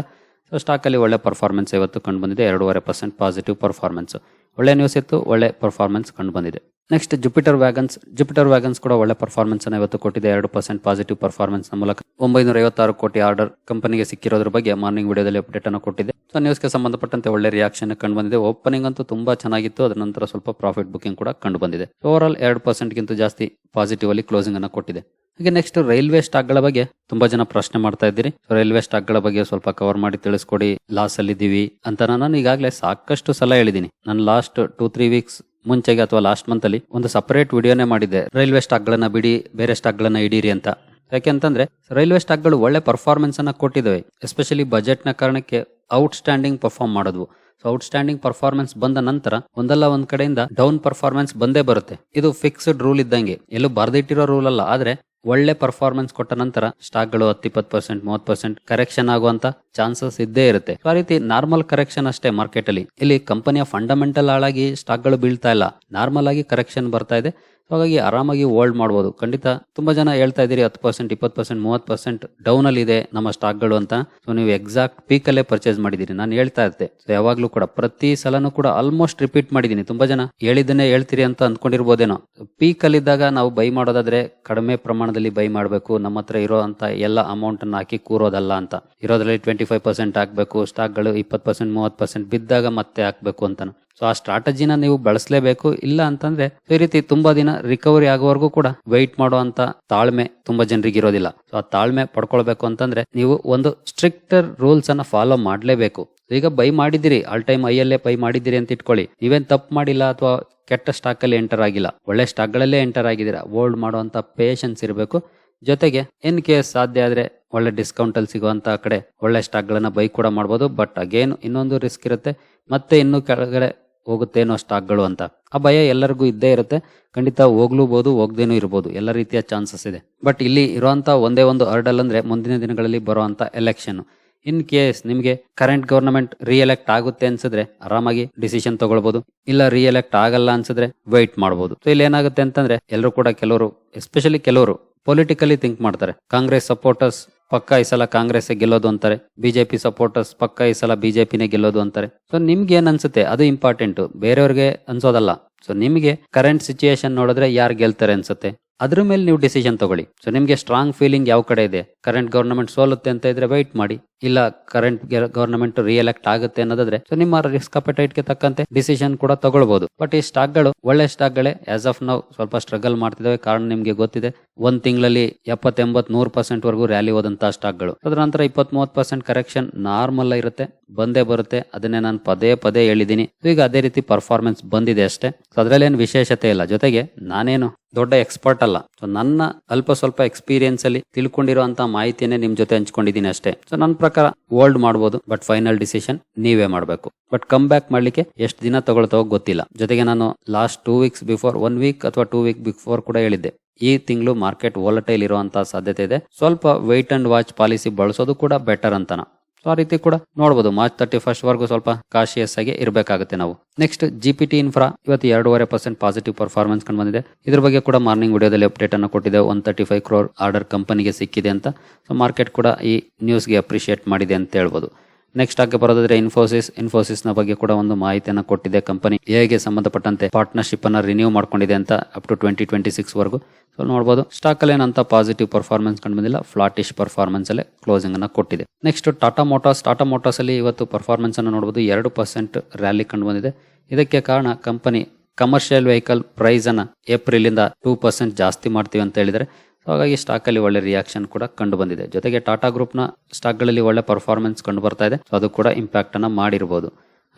ಸೊ ಸ್ಟಾಕ್ ಅಲ್ಲಿ ಒಳ್ಳೆ ಪರ್ಫಾರ್ಮೆನ್ಸ್ ಇವತ್ತು ಕಂಡು ಬಂದಿದೆ. ಎರಡೂವರೆ ಪರ್ಸೆಂಟ್ ಪಾಸಿಟಿವ್ ಪರ್ಫಾರ್ಮೆನ್ಸ್ ಒಳ್ಳೆ ನ್ಯೂಸ್ ಇತ್ತು. ಒಳ್ಳೆ ಪರ್ಫಾರ್ಮೆನ್ಸ್ ಕಂಡು ಬಂದಿದೆ. Next Jupiter Wagons Jupiter Wagons ಕೂಡ ಒಳ್ಳೆ ಪರ್ಫಾರ್ಮೆನ್ಸ್ ಅನ್ನ ಇವತ್ತು ಕೊಟ್ಟಿದೆ. ಎರಡು ಪರ್ಸೆಂಟ್ ಪಾಸಿಟಿವ್ ಪರ್ಫಾರ್ಮೆನ್ಸ್ ಮೂಲಕ. ಒಂಬೈನೂರ ಐವತ್ತಾರು ಕೋಟಿ ಆರ್ಡರ್ ಕಂಪನಿಗೆ ಸಿಕ್ಕಿರೋದ್ರ ಬಗ್ಗೆ ಮಾರ್ನಿಂಗ್ ವಿಡಿಯೋದಲ್ಲಿ ಅಪ್ಡೇಟ್ ಅನ್ನು ಕೊಟ್ಟಿದೆ ಸೊ ನ್ಯೂಸ್ಗೆ ಸಂಬಂಧಪಟ್ಟಂತೆ ಒಳ್ಳೆ ರಿಯಾಕ್ಷನ್ ಕಂಡು ಬಂದಿದೆ ಓಪನಿಂಗ್ ಅಂತೂ ತುಂಬಾ ಚೆನ್ನಾಗಿತ್ತು. ಅದರ ನಂತರ ಸ್ವಲ್ಪ ಪ್ರಾಫಿಟ್ ಬುಕಿಂಗ್ ಕೂಡ ಕಂಡು ಬಂದಿದೆ ಓವರ್ ಆಲ್ ಎರಡು ಪರ್ಸೆಂಟ್ ಗಿಂತ ಜಾಸ್ತಿ ಪಾಸಿಟಿವ್ ಅಲ್ಲಿ ಕ್ಲೋಸಿಂಗ್ ಅನ್ನ ಕೊಟ್ಟಿದೆ. ಹಾಗೆ ನೆಕ್ಸ್ಟ್ ರೈಲ್ವೆ ಸ್ಟಾಕ್ಗಳ ಬಗ್ಗೆ ತುಂಬಾ ಜನ ಪ್ರಶ್ನೆ ಮಾಡ್ತಾ ಇದ್ದೀರಿ. ರೈಲ್ವೆ ಸ್ಟಾಕ್ಗಳ ಬಗ್ಗೆ ಸ್ವಲ್ಪ ಕವರ್ ಮಾಡಿ ತಿಳಿಸ್ಕೊಡಿ. ಲಾಸ್ ಅಲ್ಲಿ ಅಂತ ನಾನು ಈಗಾಗಲೇ ಸಾಕಷ್ಟು ಸಲ ಹೇಳಿದ್ದೀನಿ ನಾನು ಲಾಸ್ಟ್ ಟೂ ತ್ರೀ ವೀಕ್ಸ್ ಮುಂಚೆಗೆ ಅಥವಾ ಲಾಸ್ಟ್ ಮಂತ್ ಅಲ್ಲಿ ಒಂದು ಸಪರೇಟ್ ವಿಡಿಯೋನೇ ಮಾಡಿದ್ದೆ. ರೈಲ್ವೆ ಸ್ಟಾಕ್ ಗಳನ್ನ ಬಿಡಿ, ಬೇರೆ ಸ್ಟಾಕ್ ಗಳನ್ನ ಇಡೀರಿ ಅಂತ. ಯಾಕೆಂತಂದ್ರೆ ರೈಲ್ವೆ ಸ್ಟಾಕ್ಗಳು ಒಳ್ಳೆ ಪರ್ಫಾರ್ಮೆನ್ಸ್ ಅನ್ನ ಕೊಟ್ಟಿದ್ದಾವೆ ಎಸ್ಪೆಷಲಿ ಬಜೆಟ್ನ ಕಾರಣಕ್ಕೆ ಔಟ್ ಸ್ಟ್ಯಾಂಡಿಂಗ್ ಪರ್ಫಾರ್ಮ್ ಮಾಡಿದ್ವು. ಸೊ ಔಟ್ ಸ್ಟ್ಯಾಂಡಿಂಗ್ ಪರ್ಫಾರ್ಮೆನ್ಸ್ ಬಂದ ನಂತರ ಒಂದಲ್ಲ ಒಂದ್ ಕಡೆಯಿಂದ ಡೌನ್ ಪರ್ಫಾರ್ಮೆನ್ಸ್ ಬಂದೇ ಬರುತ್ತೆ. ಇದು ಫಿಕ್ಸ್ಡ್ ರೂಲ್ ಇದ್ದಂಗೆ. ಎಲ್ಲೂ ಬರ್ದಿಟ್ಟಿರೋ ರೂಲ್ ಅಲ್ಲ. ಆದ್ರೆ ಒಳ್ಳೆ ಪರ್ಫಾರ್ಮೆನ್ಸ್ ಕೊಟ್ಟ ನಂತರ ಸ್ಟಾಕ್ಗಳು ಹತ್ತಿಪ್ಪತ್ತು ಪರ್ಸೆಂಟ್ ಮೂವತ್ತು ಪರ್ಸೆಂಟ್ ಕರೆಕ್ಷನ್ ಆಗುವಂತ ಚಾನ್ಸಸ್ ಇದ್ದೇ ಇರುತ್ತೆ. ಆ ರೀತಿ ನಾರ್ಮಲ್ ಕರೆಕ್ಷನ್ ಅಷ್ಟೇ ಮಾರ್ಕೆಟ್ ಅಲ್ಲಿ. ಇಲ್ಲಿ ಕಂಪನಿಯ ಫಂಡಮೆಂಟಲ್ ಹಾಳಾಗಿ ಸ್ಟಾಕ್ಗಳು ಬೀಳ್ತಾ ಇಲ್ಲ. ನಾರ್ಮಲ್ ಆಗಿ ಕರೆಕ್ಷನ್ ಬರ್ತಾ ಇದೆ. ಹಾಗಾಗಿ ಆರಾಮಾಗಿ ಹೋಲ್ಡ್ ಮಾಡ್ಬೋದು. ಖಂಡಿತ ತುಂಬಾ ಜನ ಹೇಳ್ತಾ ಇದ್ದೀರಿ ಹತ್ತು ಪರ್ಸೆಂಟ್ ಇಪ್ಪತ್ತು ಪರ್ಸೆಂಟ್ ಮೂವತ್ತು ಪರ್ಸೆಂಟ್ ಡೌನ್ ಅಲ್ಲಿ ಇದೆ ನಮ್ಮ ಸ್ಟಾಕ್ಗಳು ಅಂತ. ಸೊ ನೀವು ಎಕ್ಸಾಕ್ಟ್ ಪೀಕ್ ಅಲ್ಲೇ ಪರ್ಚೇಸ್ ಮಾಡಿದ್ದೀರಿ. ನಾನು ಹೇಳ್ತಾ ಇರ್ತೆ ಸೊ ಯಾವಾಗ್ಲೂ ಕೂಡ ಪ್ರತಿ ಸಲನೂ ಕೂಡ ಆಲ್ಮೋಸ್ಟ್ ರಿಪೀಟ್ ಮಾಡಿದ್ದೀನಿ. ತುಂಬಾ ಜನ ಹೇಳಿದ್ದನ್ನೇ ಹೇಳ್ತೀರಿ ಅಂತ ಅಂದ್ಕೊಂಡಿರ್ಬೋದೇನೋ. ಪೀಕ್ ಅಲ್ಲಿದ್ದಾಗ ನಾವು ಬೈ ಮಾಡೋದಾದ್ರೆ ಕಡಿಮೆ ಪ್ರಮಾಣದಲ್ಲಿ ಬೈ ಮಾಡಬೇಕು. ನಮ್ಮ ಹತ್ರ ಇರೋ ಅಂತ ಎಲ್ಲ ಅಮೌಂಟ್ ಅನ್ನ ಹಾಕಿ ಕೂರೋದಲ್ಲ ಅಂತ. ಇರೋದ್ರಲ್ಲಿ ಟ್ವೆಂಟಿ ಫೈವ್ ಪರ್ಸೆಂಟ್ ಹಾಕ್ಬೇಕು ಸ್ಟಾಕ್ಗಳು ಇಪ್ಪತ್ತು ಪರ್ಸೆಂಟ್ ಮೂವತ್ತು ಪರ್ಸೆಂಟ್ ಬಿದ್ದಾಗ ಮತ್ತೆ ಹಾಕಬೇಕು ಅಂತ ಸೊ ಆ ಸ್ಟ್ರಾಟಜಿನ ನೀವು ಬಳಸಲೇಬೇಕು. ಇಲ್ಲ ಅಂತಂದ್ರೆ, ಈ ರೀತಿ ತುಂಬಾ ದಿನ ರಿಕವರಿ ಆಗೋವರೆಗೂ ಕೂಡ ವೈಟ್ ಮಾಡುವಂತ ತಾಳ್ಮೆ ತುಂಬಾ ಜನರಿಗೆ ಇರೋದಿಲ್ಲ. ಸೊ ಆ ತಾಳ್ಮೆ ಪಡ್ಕೊಳ್ಬೇಕು ಅಂತಂದ್ರೆ, ನೀವು ಒಂದು ಸ್ಟ್ರಿಕ್ಟರ್ ರೂಲ್ಸ್ ಅನ್ನ ಫಾಲೋ ಮಾಡಲೇಬೇಕು. ಈಗ ಬೈ ಮಾಡಿದಿರಿ ಆಲ್ ಟೈಮ್ ಐಯಲ್ಲೇ ಬೈ ಮಾಡಿದಿರಿ ಅಂತ ಇಟ್ಕೊಳ್ಳಿ. ನೀವೇನ್ ತಪ್ಪು ಮಾಡಿಲ್ಲ ಅಥವಾ ಕೆಟ್ಟ ಸ್ಟಾಕ್ ಅಲ್ಲಿ ಎಂಟರ್ ಆಗಿಲ್ಲ. ಒಳ್ಳೆ ಸ್ಟಾಕ್ ಗಳಲ್ಲೇ ಎಂಟರ್ ಆಗಿದ್ದೀರಾ ಹೋಲ್ಡ್ ಮಾಡುವಂತ ಪೇಷನ್ಸ್ ಇರಬೇಕು. ಜೊತೆಗೆ ಇನ್ ಕೇಸ್ ಸಾಧ್ಯ ಆದ್ರೆ, ಒಳ್ಳೆ ಡಿಸ್ಕೌಂಟ್ ಅಲ್ಲಿ ಸಿಗುವಂತ ಕಡೆ ಒಳ್ಳೆ ಸ್ಟಾಕ್ ಗಳನ್ನ ಬೈ ಕೂಡ ಮಾಡಬಹುದು ಬಟ್ ಅಗೇನ್ ಇನ್ನೊಂದು ರಿಸ್ಕ್ ಇರುತ್ತೆ. ಮತ್ತೆ ಇನ್ನು ಕೆಳಗಡೆ ಹೋಗುತ್ತೇನೋ ಸ್ಟಾಕ್ಗಳು ಅಂತ. ಆ ಭಯ ಎಲ್ಲರಿಗೂ ಇದ್ದೇ ಇರುತ್ತೆ. ಖಂಡಿತ ಹೋಗ್ಲೂಬಹುದು ಹೋಗ್ದೇನೂ ಇರಬಹುದು ಎಲ್ಲ ರೀತಿಯ ಚಾನ್ಸಸ್ ಇದೆ. ಬಟ್ ಇಲ್ಲಿ ಇರುವಂತ ಒಂದೇ ಒಂದು ಹರ್ಡಲ್ ಅಂದ್ರೆ ಮುಂದಿನ ದಿನಗಳಲ್ಲಿ ಬರುವಂತ ಎಲೆಕ್ಷನ್ ಇನ್ ಕೇಸ್ ನಿಮಗೆ ಕರೆಂಟ್ ಗವರ್ನಮೆಂಟ್ ರಿಎಲೆಕ್ಟ್ ಆಗುತ್ತೆ ಅನ್ಸಿದ್ರೆ ಆರಾಮಾಗಿ ಡಿಸಿಷನ್ ತಗೊಳ್ಬಹುದು ಇಲ್ಲ ರಿಎಲೆಕ್ಟ್ ಆಗಲ್ಲ ಅನ್ಸಿದ್ರೆ ವೈಟ್ ಮಾಡಬಹುದು ಸೊ ಇಲ್ಲಿ ಏನಾಗುತ್ತೆ ಅಂತಂದ್ರೆ ಎಲ್ಲರೂ ಕೂಡ ಕೆಲವರು ಎಸ್ಪೆಷಲಿ ಕೆಲವರು ಪೊಲಿಟಿಕಲಿ ಥಿಂಕ್ ಮಾಡ್ತಾರೆ. ಕಾಂಗ್ರೆಸ್ ಸಪೋರ್ಟರ್ಸ್ ಪಕ್ಕ ಈ ಸಲ ಕಾಂಗ್ರೆಸ್ ಗೆಲ್ಲೋದು ಅಂತಾರೆ. ಬಿಜೆಪಿ ಸಪೋರ್ಟರ್ಸ್ ಪಕ್ಕ ಈ ಸಲ ಬಿಜೆಪಿನೇ ಗೆಲ್ಲೋದು ಅಂತಾರೆ. ಸೊ ನಿಮ್ಗೆ ಏನ್ ಅನ್ಸುತ್ತೆ? ಅದು ಇಂಪಾರ್ಟೆಂಟ್ ಬೇರೆಯವ್ರಿಗೆ ಅನ್ಸೋದಲ್ಲ. ಸೊ ನಿಮಗೆ ಕರೆಂಟ್ ಸಿಚುಯೇಷನ್ ನೋಡಿದ್ರೆ ಯಾರು ಗೆಲ್ತಾರೆ ಅನ್ಸುತ್ತೆ? ಅದ್ರ ಮೇಲೆ ನೀವು ಡಿಸಿಷನ್ ತಗೊಳ್ಳಿ. ಸೊ ನಿಮ್ಗೆ ಸ್ಟ್ರಾಂಗ್ ಫೀಲಿಂಗ್ ಯಾವ ಕಡೆ ಇದೆ? ಕರೆಂಟ್ ಗವರ್ನಮೆಂಟ್ ಸೋಲುತ್ತೆ ಅಂತ ಇದ್ರೆ ವೈಟ್ ಮಾಡಿ. ಇಲ್ಲ ಕರೆಂಟ್ ಗವರ್ನಮೆಂಟ್ ರಿಎಲೆಕ್ಟ್ ಆಗುತ್ತೆ ಅನ್ನೋದಾದ್ರೆ ಸೊ ನಿಮ್ಮ ರಿಸ್ಕ್ಗೆ ತಕ್ಕಂತೆ ಡಿಸಿಷನ್ ಕೂಡ ತಗೊಳ್ಬಹುದು ಬಟ್ ಈ ಸ್ಟಾಕ್ಗಳು ಒಳ್ಳೆ ಸ್ಟಾಕ್ಗಳೇ ಆಸ್ ಆಫ್ ನಾವು ಸ್ವಲ್ಪ ಸ್ಟ್ರಗಲ್ ಮಾಡ್ತಿದ್ದಾವೆ. ಕಾರಣ ನಿಮ್ಗೆ ಗೊತ್ತಿದೆ. ಒಂದ್ ತಿಂಗಳಲ್ಲಿ ಎಪ್ಪತ್ತೆಂಬತ್ ನೂರ್ ಪರ್ಸೆಂಟ್ ವರೆಗೂ ರ್ಯಾಲಿ ಹೋದಂತಹ ಸ್ಟಾಕ್ಗಳು ಅದರ ನಂತರ ಇಪ್ಪತ್ ಮೂವತ್ ಪರ್ಸೆಂಟ್ ಕರೆಕ್ಷನ್ ನಾರ್ಮಲ್ ಇರುತ್ತೆ. ಬಂದೇ ಬರುತ್ತೆ. ಅದನ್ನೇ ನಾನು ಪದೇ ಪದೇ ಹೇಳಿದ್ದೀನಿ. ಈಗ ಅದೇ ರೀತಿ ಪರ್ಫಾರ್ಮೆನ್ಸ್ ಬಂದಿದೆ ಅಷ್ಟೇ. ಸೊ ಅದ್ರಲ್ಲಿ ಏನು ವಿಶೇಷತೆ ಇಲ್ಲ. ಜೊತೆಗೆ ನಾನೇನು ದೊಡ್ಡ ಎಕ್ಸ್ಪರ್ಟ್ ಅಲ್ಲ. ಸೊ ನನ್ನ ಅಲ್ಪ ಸ್ವಲ್ಪ ಎಕ್ಸ್ಪೀರಿಯನ್ಸ್ ಅಲ್ಲಿ ತಿಳ್ಕೊಂಡಿರುವಂತ ಮಾಹಿತಿಯನ್ನೇ ನಿಮ್ ಜೊತೆ ಹಂಚ್ಕೊಂಡಿದ್ದೀನಿ ಅಷ್ಟೇ. ಸೊ ನನ್ನ ಪ್ರಕಾರ ಹೋಲ್ಡ್ ಮಾಡ್ಬೋದು ಬಟ್ ಫೈನಲ್ ಡಿಸಿಷನ್ ನೀವೇ ಮಾಡಬೇಕು. ಬಟ್ ಕಮ್ ಬ್ಯಾಕ್ ಮಾಡ್ಲಿಕ್ಕೆ ಎಷ್ಟು ದಿನ ತಗೊಳ್ತಾವೋ ಗೊತ್ತಿಲ್ಲ. ಜೊತೆಗೆ ನಾನು last two weeks before one week ಅಥವಾ ಟೂ ವೀಕ್ ಬಿಫೋರ್ ಕೂಡ ಹೇಳಿದ್ದೆ. ಈ ತಿಂಗಳು ಮಾರ್ಕೆಟ್ ವೋಲಟೈಲ್ ಇರುವಂತಹ ಸಾಧ್ಯತೆ ಇದೆ. ಸ್ವಲ್ಪ ವೆಯ್ಟ್ ಅಂಡ್ ವಾಚ್ ಪಾಲಿಸಿ ಬಳಸೋದು ಕೂಡ ಬೆಟರ್ ಅಂತಾನ. ಆ ರೀತಿ ಕೂಡ ನೋಡಬಹುದು ಮಾರ್ಚ್ ತರ್ಟಿ ಫಸ್ಟ್ ವರ್ಗು ಸ್ವಲ್ಪ ಕಾಶಿಯಸ್ ಆಗಿ ಇರಬೇಕಾಗುತ್ತೆ ನಾವು. Next G P T Infra ಇವತ್ತು ಎರಡೂವರೆ ಪರ್ಸೆಂಟ್ ಪಾಸಿಟಿವ್ ಪರ್ಫಾರ್ಮೆನ್ಸ್ ಕಂಡು ಬಂದಿದೆ. ಇದ್ರ ಬಗ್ಗೆ ಕೂಡ ಮಾರ್ನಿಂಗ್ ವಿಡಿಯೋದಲ್ಲಿ ಅಪ್ಡೇಟ್ ಅನ್ನು ಕೊಟ್ಟಿದೆ. One thirty five crore order ಕಂಪನಿಗೆ ಸಿಕ್ಕಿದೆ ಅಂತ. ಸೊ ಮಾರ್ಕೆಟ್ ಕೂಡ ಈ ನ್ಯೂಸ್ಗೆ ಅಪ್ರಿಷಿಯೇಟ್ ಮಾಡಿದೆ ಅಂತ ಹೇಳ್ಬೋದು. ನೆಕ್ಸ್ಟ್ ಆಗಿ ಬರೋದಾದ್ರೆ ಇನ್ಫೋಸಿಸ್ ಇನ್ಫೋಸಿಸ್ನ ಬಗ್ಗೆ ಕೂಡ ಒಂದು ಮಾಹಿತಿಯನ್ನು ಕೊಟ್ಟಿದೆ ಕಂಪನಿ ಹೇಗೆ ಸಂಬಂಧಪಟ್ಟಂತೆ ಪಾರ್ಟ್ನರ್ಶಿಪ್ ಅನ್ನ ರಿನ್ಯೂ ಮಾಡ್ಕೊಂಡಿದೆ ಅಂತ up to twenty twenty six ವರೆಗೂ. ಸೊ ನೋಡಬಹುದು ಸ್ಟಾಕ್ ಅಲ್ಲಿ ಏನಂತ ಪಾಸಿಟಿವ್ ಪರ್ಫಾರ್ಮೆನ್ಸ್ ಕಂಡು ಬಂದಿಲ್ಲ ಫ್ಲಾಟಿಶ್ ಪರ್ಫಾರ್ಮೆನ್ಸ್ ಅಲ್ಲಿ ಕ್ಲೋಸಿಂಗ್ ಅನ್ನ ಕೊಟ್ಟಿದೆ. Next Tata Motors Tata Motors ಅಲ್ಲಿ ಇವತ್ತು ಪರ್ಫಾರ್ಮೆನ್ಸ್ ಅನ್ನು ನೋಡಬಹುದು ಎರಡು ಪರ್ಸೆಂಟ್ ರ್ಯಾಲಿ ಕಂಡು ಬಂದಿದೆ ಇದಕ್ಕೆ ಕಾರಣ ಕಂಪನಿ ಕಮರ್ಷಿಯಲ್ ವೆಹಿಕಲ್ ಪ್ರೈಸ್ ಅನ್ನ ಏಪ್ರಿಲ್ ಇಂದ ಟೂ ಪರ್ಸೆಂಟ್ ಜಾಸ್ತಿ ಮಾಡ್ತೀವಿ ಅಂತ ಹೇಳಿದ್ರೆ ಸೊ ಹಾಗಾಗಿ ಸ್ಟಾಕ್ ಅಲ್ಲಿ ಒಳ್ಳೆ ರಿಯಾಕ್ಷನ್ ಕೂಡ ಕಂಡು ಬಂದಿದೆ. ಜೊತೆಗೆ ಟಾಟಾ ಗ್ರೂಪ್ನ ಸ್ಟಾಕ್ಗಳಲ್ಲಿ ಸ್ಟಾಕ್ಗಳಲ್ಲಿ ಒಳ್ಳೆ ಪರ್ಫಾರ್ಮೆನ್ಸ್ ಕಂಡು ಬರ್ತಾ ಇದೆ. ಸೊ ಅದು ಕೂಡ ಇಂಪ್ಯಾಕ್ಟ್ ಮಾಡಿರ್ಬೋದು.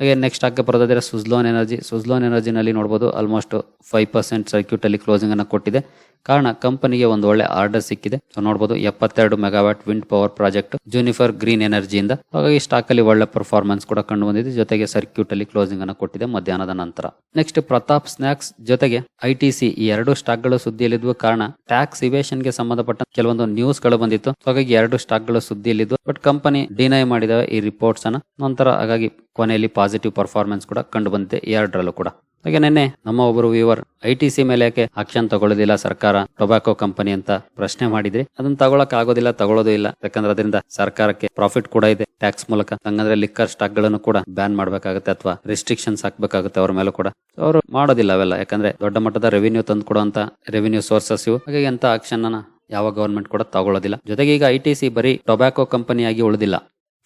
ಹಾಗೆ ನೆಕ್ಸ್ಟ್ ಹಾಕಿ ಬರೋದಾದ್ರೆ ಸುಜ್ಲೋನ್ ಎನರ್ಜಿ ಸುಜ್ಲೋನ್ ಎನರ್ಜಿನಲ್ಲಿ ನೋಡ್ಬೋದು ಆಲ್ಮೋಸ್ಟ್ ಫೈವ್ ಪರ್ಸೆಂಟ್ ಸರ್ಕ್ಯೂಟ್ ಅಲ್ಲಿ ಕ್ಲೋಸಿಂಗ್ ಅನ್ನ ಕೊಟ್ಟಿದೆ. ಕಾರಣ ಕಂಪನಿಗೆ ಒಂದು ಒಳ್ಳೆ ಆರ್ಡರ್ ಸಿಕ್ಕಿದೆ. ನೋಡಬಹುದು ಎಪ್ಪತ್ತೆರಡು megawatt wind power project Juniper Green ಎನರ್ಜಿಯಿಂದ. ಹಾಗಾಗಿ ಸ್ಟಾಕ್ ಅಲ್ಲಿ ಒಳ್ಳೆ ಪರ್ಫಾರ್ಮೆನ್ಸ್ ಕೂಡ ಕಂಡು ಬಂದಿದೆ ಜೊತೆಗೆ ಸರ್ಕ್ಯೂಟ್ ಅಲ್ಲಿ ಕ್ಲೋಸಿಂಗ್ ಅನ್ನು ಕೊಟ್ಟಿದೆ ಮಧ್ಯಾಹ್ನದ ನಂತರ. ನೆಕ್ಸ್ಟ್ ಪ್ರತಾಪ್ ಸ್ನಾಕ್ಸ್ ಜೊತೆಗೆ ಐ ಟಿ ಸಿ ಈ ಎರಡು ಸ್ಟಾಕ್ಗಳು ಸುದ್ದಿಯಲ್ಲಿದ್ವು. ಕಾರಣ ಟ್ಯಾಕ್ಸ್ ಇವೇಶನ್ಗೆ ಸಂಬಂಧಪಟ್ಟ ಕೆಲವೊಂದು ನ್ಯೂಸ್ಗಳು ಬಂದಿತ್ತು. ಹಾಗಾಗಿ ಎರಡು ಸ್ಟಾಕ್ಗಳು ಸುದ್ದಿಯಲ್ಲಿದ್ದು ಬಟ್ ಕಂಪನಿ ಡಿನೈ ಮಾಡಿದ ಈ ರಿಪೋರ್ಟ್ಸ್ ಅನ್ನ. ನಂತರ ಹಾಗಾಗಿ ಕೊನೆಯಲ್ಲಿ ಪಾಸಿಟಿವ್ ಪರ್ಫಾರ್ಮೆನ್ಸ್ ಕೂಡ ಕಂಡು ಬಂದಿದೆ ಎರಡರಲ್ಲೂ ಕೂಡ. ಹಾಗೆ ನಿನ್ನೆ ನಮ್ಮ ಒಬ್ಬರು ವ್ಯೂವರ್ ಐ ಟಿ ಸಿ ಮೇಲೆ ಯಾಕೆ ಆಕ್ಷನ್ ತಗೊಳ್ಳೋದಿಲ್ಲ ಸರ್ಕಾರ, ಟೊಬ್ಯಾಕೋ ಕಂಪನಿ ಅಂತ ಪ್ರಶ್ನೆ ಮಾಡಿದ್ರಿ ಅದನ್ನ ತಗೊಳಕ್ ಆಗೋದಿಲ್ಲ ತಗೊಳ್ಳೋದು ಇಲ್ಲ. ಯಾಕಂದ್ರೆ ಅದರಿಂದ ಸರ್ಕಾರಕ್ಕೆ ಪ್ರಾಫಿಟ್ ಕೂಡ ಇದೆ. ಟ್ಯಾಕ್ಸ್ ಮೂಲಕ ಹಂಗಂದ್ರೆ ಲಿಕ್ಕರ್ ಸ್ಟಾಕ್ಗಳನ್ನು ಕೂಡ ಬ್ಯಾನ್ ಮಾಡಬೇಕಾಗುತ್ತೆ ಅಥವಾ ರಿಸ್ಟ್ರಿಕ್ಷನ್ಸ್ ಹಾಕ್ಬೇಕಾಗುತ್ತೆ ಅವ್ರ ಮೇಲೂ ಕೂಡ. ಅವರು ಮಾಡೋದಿಲ್ಲ ಅವೆಲ್ಲ. ಯಾಕಂದ್ರೆ ದೊಡ್ಡ ಮಟ್ಟದ ರೆವಿನ್ಯೂ ತಂದು ಕೊಡುವಂತ ರೆವಿನ್ಯೂ ಸೋರ್ಸಸ್ ಇವು. ಹಾಗಾಗಿ ಅಂತ ಆಕ್ಷನ್ ಅನ್ನ ಯಾವ ಗವರ್ಮೆಂಟ್ ಕೂಡ ತಗೊಳ್ಳೋದಿಲ್ಲ. ಜೊತೆಗೆ ಈಗ ಐ ಟಿ ಸಿ ಬರೀ ಟೊಬ್ಯಾಕೋ ಕಂಪನಿಯಾಗಿ ಉಳಿದಿಲ್ಲ.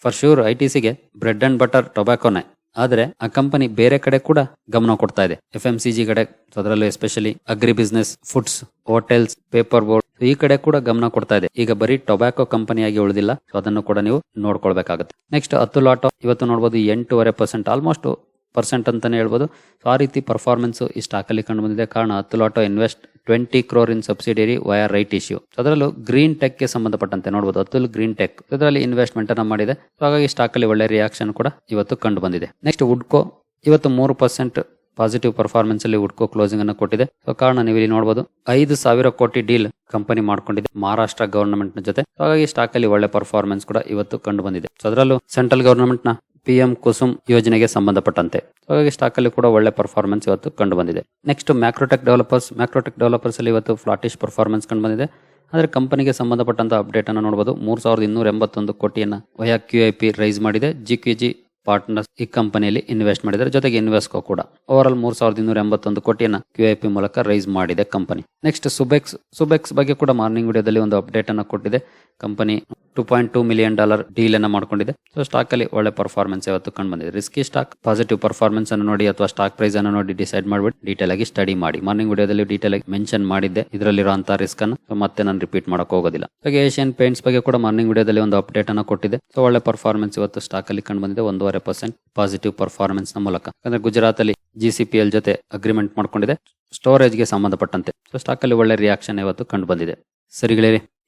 ಫಾರ್ ಶ್ಯೂರ್ ಐ ಟಿ ಸಿಗೆ ಬ್ರೆಡ್ ಅಂಡ್ ಬಟರ್ ಟೊಬ್ಯಾಕೋನೆ. ಆದ್ರೆ ಆ ಕಂಪನಿ ಬೇರೆ ಕಡೆ ಕೂಡ ಗಮನ ಕೊಡ್ತಾ ಇದೆ. ಎಫ್ ಎಂ ಸಿ ಜಿ ಕಡೆ, ಅದರಲ್ಲೂ especially agri business foods hotels paper board ಈ ಕಡೆ ಕೂಡ ಗಮನ ಕೊಡ್ತಾ ಇದೆ. ಈಗ ಬರೀ ಟೊಬ್ಯಾಕೋ ಕಂಪನಿಯಾಗಿ ಉಳಿದಿಲ್ಲ ಸೊ ಅದನ್ನು ಕೂಡ ನೀವು ನೋಡ್ಕೊಳ್ಬೇಕಾಗುತ್ತೆ. ನೆಕ್ಸ್ಟ್ ಹತ್ತು ಲಾಟೋ ಇವತ್ತು ನೋಡಬಹುದು ಎಂಟೂವರೆ ಪರ್ಸೆಂಟ್ ಆಲ್ಮೋಸ್ಟ್ ಪರ್ಸೆಂಟ್ ಅಂತಾನೆ ಹೇಳ್ಬೋದು. ಸೊ ಆ ರೀತಿ ಪರ್ಫಾರ್ಮೆನ್ಸ್ ಈ ಸ್ಟಾಕ್ ಅಲ್ಲಿ ಕಂಡು ಬಂದಿದೆ. ಕಾರಣ ಹತ್ತು ಲಾಟೋ invest twenty crore in subsidiary via right issue ಅದರಲ್ಲೂ ಗ್ರೀನ್ ಟೆಕ್ಗೆ ಸಂಬಂಧಪಟ್ಟಂತೆ ನೋಡಬಹುದು ಅತುಲ್ ಗ್ರೀನ್ ಟೆಕ್ ಇದರಲ್ಲಿ ಇನ್ವೆಸ್ಟ್ಮೆಂಟ್ ಅನ್ನ ಮಾಡಿದೆ. ಹಾಗಾಗಿ ಸ್ಟಾಕ್ ಅಲ್ಲಿ ಒಳ್ಳೆ ರಿಯಾಕ್ಷನ್ ಕೂಡ ಇವತ್ತು ಕಂಡು ಬಂದಿದೆ. ನೆಕ್ಸ್ಟ್ ವುಡ್ಕೋ ಇವತ್ತು ಮೂರು ಪರ್ಸೆಂಟ್ ಪಾಸಿಟಿವ್ ಪರ್ಫಾರ್ಮೆನ್ಸ್ ಅಲ್ಲಿ ಹುಡ್ಕೋ ಕ್ಲೋಸಿಂಗ್ ಅನ್ನು ಕೊಟ್ಟಿದೆ. ಸೊ ಕಾರಣ ನೀವು ಇಲ್ಲಿ ನೋಡಬಹುದು ಐದು ಸಾವಿರ ಕೋಟಿ ಡೀಲ್ ಕಂಪನಿ ಮಾಡ್ಕೊಂಡಿದೆ ಮಹಾರಾಷ್ಟ್ರ ಗವರ್ನಮೆಂಟ್ನ ಜೊತೆ. ಹಾಗಾಗಿ ಸ್ಟಾಕ್ ಅಲ್ಲಿ ಒಳ್ಳೆ ಪರ್ಫಾರ್ಮೆನ್ಸ್ ಕೂಡ ಇವತ್ತು ಕಂಡು ಬಂದಿದೆ. ಅದರಲ್ಲೂ ಸೆಂಟ್ರಲ್ ಗವರ್ನಮೆಂಟ್ನ ಪಿ ಎಂ ಕುಸುಮ್ ಯೋಜನೆಗೆ ಸಂಬಂಧಪಟ್ಟಂತೆ. ಹಾಗಾಗಿ ಸ್ಟಾಕ್ ಅಲ್ಲಿ ಕೂಡ ಒಳ್ಳೆ ಪರ್ಫಾರ್ಮೆನ್ಸ್ ಇವತ್ತು ಕಂಡು ಬಂದಿದೆ. Next Macrotech Developers Macrotech Developers ಅಲ್ಲಿ ಇವತ್ತು ಫ್ಲಾಟಿಶ್ ಪರ್ಫಾರ್ಮೆನ್ಸ್ ಕಂಡು ಬಂದಿದೆ. ಆದರೆ ಕಂಪನಿಗೆ ಸಂಬಂಧಪಟ್ಟಂತ ಅಪ್ಡೇಟ್ ಅನ್ನು ನೋಡಬಹುದು ಮೂರ್ ಸಾವಿರದ ಇನ್ನೂರ ಎಂಬತ್ತೊಂದು ಕೋಟಿಯನ್ನ via Q I P raise ಮಾಡಿದೆ. ಜಿ ಕೆ ಜಿ ಪಾರ್ಟ್ನರ್ಸ್ ಈ ಕಂಪನಿಯಲ್ಲಿ ಇನ್ವೆಸ್ಟ್ ಮಾಡಿದ್ದಾರೆ. ಜೊತೆಗೆ ಇನ್ವೆಸ್ಕೋ ಕೂಡ. ಓವರ್ ಆಲ್ ಮೂರ್ ಸಾವಿರದ ಇನ್ನೂರ ಎಂಬತ್ತೊಂದು ಕೋಟಿಯನ್ನ ಪಿ ಮೂಲಕ ರೈಸ್ ಮಾಡಿದೆ ಕಂಪನಿ. ನೆಕ್ಸ್ಟ್ ಸುಬೆಕ್ಸ್ ಸುಬೆಕ್ಸ್ ಬಗ್ಗೆ ಕೂಡ ಮಾರ್ನಿಂಗ್ ವಿಡಿಯೋದಲ್ಲಿ ಒಂದು ಅಪ್ಡೇಟ್ ಅನ್ನು ಕೊಟ್ಟಿದೆ. Company two point two million dollar deal ಅನ್ನ ಮಾಡ್ಕೊಂಡಿದೆ. ಸೊ ಸ್ಟಾಕ್ ಅಲ್ಲಿ ಒಳ್ಳೆ ಪರ್ಫಾರ್ಮೆನ್ಸ್ ಇವತ್ತು ಕಂಡು ಬಂದಿದೆ. ರಿಸ್ಕಿ ಸ್ಟಾಕ್ ಪಾಸಿಟಿವ್ ಪರ್ಫಾರ್ಮೆನ್ಸ್ ಅನ್ನು ನೋಡಿ ಅಥವಾ ಸ್ಟಾಕ್ ಪ್ರೈಸ್ ಅನ್ನು ನೋಡಿ ಡಿಸೈಡ್ ಮಾಡ್ಬಿಟ್ಟು ಡೀಟೇಲ್ ಆಗಿ ಸ್ಟಡಿ ಮಾಡಿ. ಮಾರ್ನಿಂಗ್ ವಿಡಿಯೋದಲ್ಲಿ ಡೀಟೇಲ್ ಆಗಿ ಮೆನ್ಷನ್ ಮಾಡಿದ್ದೆ. ಇದರಲ್ಲಿರುವಂತಹ ರಿಸ್ಕ್ ಅನ್ನು. ಮತ್ತೆ ನಾನು ರಿಪೀಟ್ ಮಾಡಕ್ ಹೋಗೋದಿಲ್ಲ. ಹಾಗೆ ಏಷ್ಯನ್ ಪೇಂಟ್ಸ್ ಬಗ್ಗೆ ಕೂಡ ಮಾರ್ನಿಂಗ್ ವಿಡಿಯೋದಲ್ಲಿ ಒಂದು ಅಪ್ಡೇಟ್ ಅನ್ನು ಕೊಟ್ಟಿದೆ. ಸೊ ಒಳ್ಳೆ ಪರ್ಫಾರ್ಮೆನ್ಸ್ ಇವತ್ತು ಸ್ಟಾಕ್ ಅಲ್ಲಿ ಕಂಡು ಬಂದಿದೆ. ಒಂದೂವರೆ ಪರ್ಸೆಂಟ್ ಪಾಸಿಟಿವ್ ಪರ್ಫಾರ್ಮೆನ್ಸ್ನ ಮೂಲಕ. ಅಂದ್ರೆ ಗುಜರಾತ್ ಅಲ್ಲಿ ಜಿ ಸಿ ಪಿ ಎಲ್ ಜೊತೆ ಅಗ್ರಿಮೆಂಟ್ ಮಾಡ್ಕೊಂಡಿದೆ. ಸ್ಟೋರೇಜ್ಗೆ ಸಂಬಂಧಪಟ್ಟಂತೆ. ಸೊ ಸ್ಟಾಕ್ ಅಲ್ಲಿ ಒಳ್ಳೆ ರಿಯಾಕ್ಷನ್ ಇವತ್ತು ಕಂಡು ಬಂದಿದೆ. ಸರಿಗಳೇ